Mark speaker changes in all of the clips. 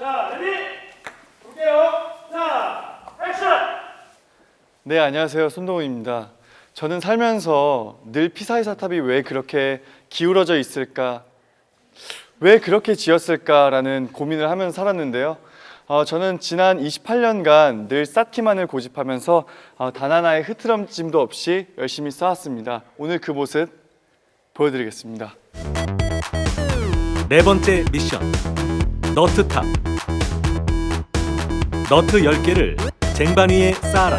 Speaker 1: 자, 레디! 볼게요. 자, 액션!
Speaker 2: 네, 안녕하세요. 손동훈입니다. 저는 살면서 늘 피사의 사탑이 왜 그렇게 기울어져 있을까? 왜 그렇게 지었을까라는 고민을 하면서 살았는데요. 어, 저는 지난 28년간 늘 쌓기만을 고집하면서 어, 단 하나의 흐트럼짐도 없이 열심히 쌓았습니다. 오늘 그 모습 보여드리겠습니다.
Speaker 3: 네 번째 미션 너트탑 너트 10개를 쟁반 위에 쌓아라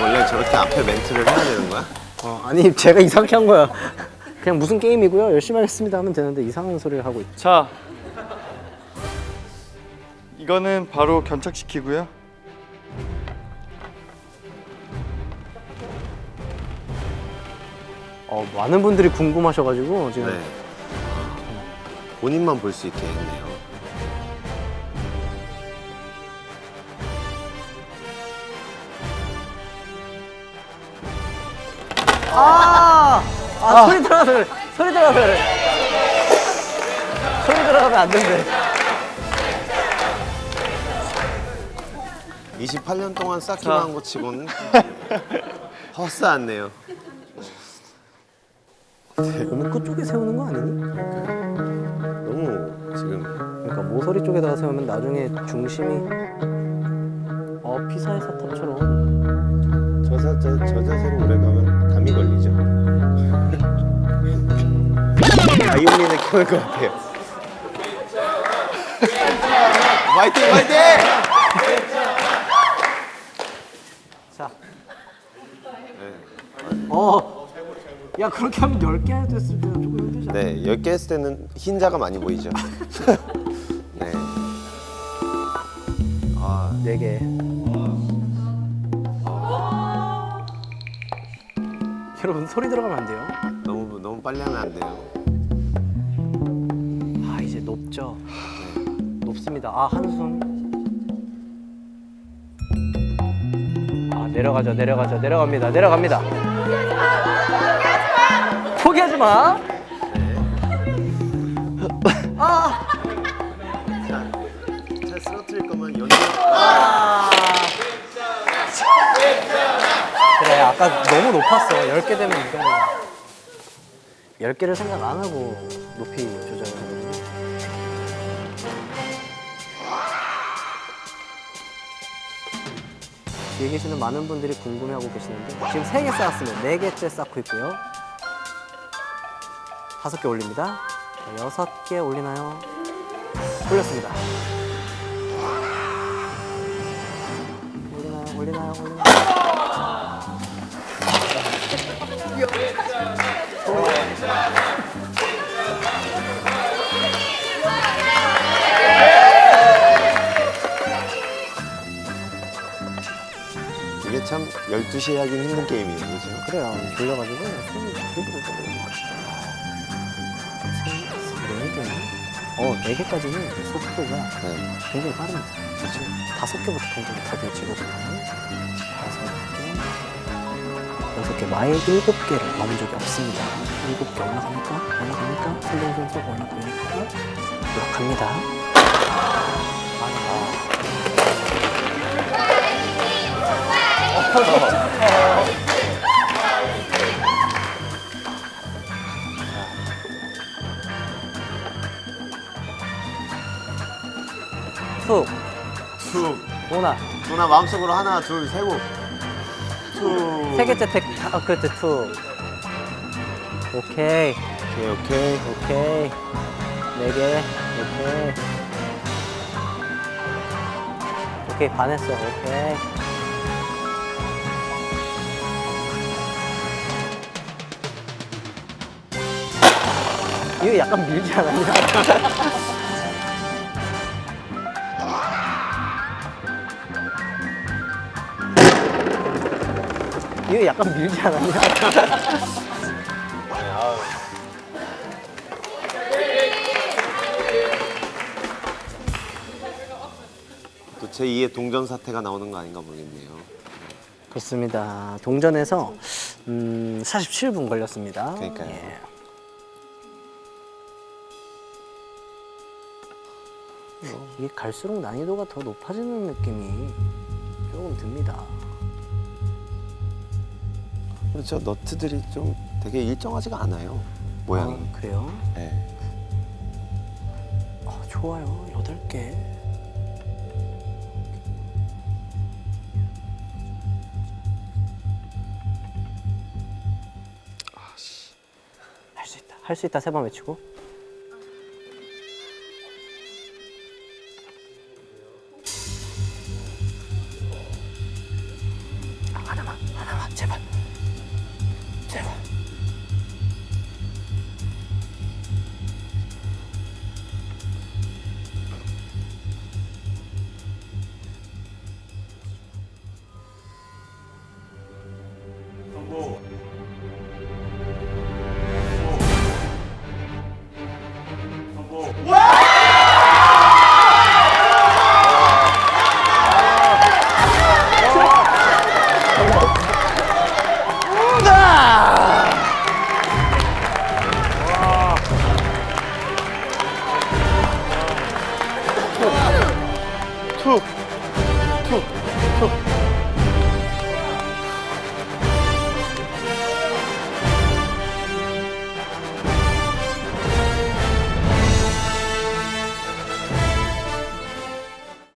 Speaker 4: 원래 저렇게 앞에 멘트를 해야 되는 거야?
Speaker 5: 어, 아니 제가 이상하게 한 거야. 그냥 무슨 게임이고요. 열심히 하겠습니다 하면 되는데 이상한 소리를 하고 있죠.
Speaker 2: 자, 이거는 바로 견착시키고요.
Speaker 5: 어, 많은 분들이 궁금하셔가지고 지금
Speaker 4: 네. 본인만 볼 수 있게 했네요.
Speaker 5: 아, 아, 소리 들어가서 그래. 소리 들어가서 그래. 소리 들어가면 안 된대.
Speaker 4: 28년 동안 쌓기만
Speaker 2: 자.
Speaker 4: 한거 치고는 허스않네요.
Speaker 5: 너무 끝쪽에 세우는 거 아니니?
Speaker 4: 너무 지금
Speaker 5: 그러니까 모서리 쪽에다가 세우면 나중에 중심이 어 피사의 사탑처럼
Speaker 4: 저, 사, 저, 저 자세로 바이올린을 켜는 것 같아요. 화이팅 화이팅!
Speaker 5: 자. 어. 야 그렇게 하면 10개 됐을 때는 조금 힘들지 않아?
Speaker 4: 네, 10개 했을 때는 흰자가 많이 보이죠. 네. 아,
Speaker 5: 4개. 여러분 소리 들어가면 안 돼요.
Speaker 4: 너무 너무 빨리 하면 안 돼요.
Speaker 5: 아 높죠. 높습니다. 아 한숨. 아 내려가죠, 내려가죠, 내려갑니다, 내려갑니다. 포기하지 마. 아,
Speaker 4: 잘 쓰러뜨릴 거면 연주.
Speaker 5: 그래 아까 너무 높았어. 10개 되면 이 정도. 10개를 생각 안 하고 높이 조절을 하거든요. 뒤에 계시는 많은 분들이 궁금해하고 계시는데 지금 3개 쌓았으면 4개째 쌓고 있고요. 5개 올립니다. 자, 6개 올리나요? 올렸습니다. 올리나요? 올리나요? 올리나요?
Speaker 4: 이게 참 12시에 하긴 힘든 게임이에요, 그죠?
Speaker 5: 그래요. 졸려가지고 손이 네 개. 어, 네 개까지는 속도가
Speaker 4: 네.
Speaker 5: 굉장히 빠릅니다. 그렇죠. 다섯 개부터 굉장히 더뎌지거든요. 다섯 개, 여섯 개, 마에 일곱 개를 넘은 적이 없습니다. 일곱 개 올라갑니까? 올라갑니까? 손동 선수 올라갑니까? 올라갑니다. 아, 툭,
Speaker 4: 툭.
Speaker 5: 오나.
Speaker 4: 누나 마음속으로 하나, 둘, 세고. 툭.
Speaker 5: 세 개째 택, 아, 그렇지, 툭. 오케이,
Speaker 4: 오케이, 오케이.
Speaker 5: 오케이. 네 개, 오케이. 오케이, 반했어, 오케이. 이거 약간 밀지 않았냐? 이거 약간 밀지 않았냐?
Speaker 4: 또 제 2의 동전 사태가 나오는 거 아닌가 모르겠네요.
Speaker 5: 그렇습니다. 동전에서 음, 47분 걸렸습니다.
Speaker 4: 그러니까요.
Speaker 5: 예. 이게 갈수록 난이도가 더 높아지는 느낌이 조금 듭니다.
Speaker 4: 그렇죠. 너트들이 좀 되게 일정하지가 않아요. 모양이.
Speaker 5: 아, 그래요?
Speaker 4: 네.
Speaker 5: 아, 좋아요. 여덟 개. 할 수 있다. 할 수 있다 세 번 외치고.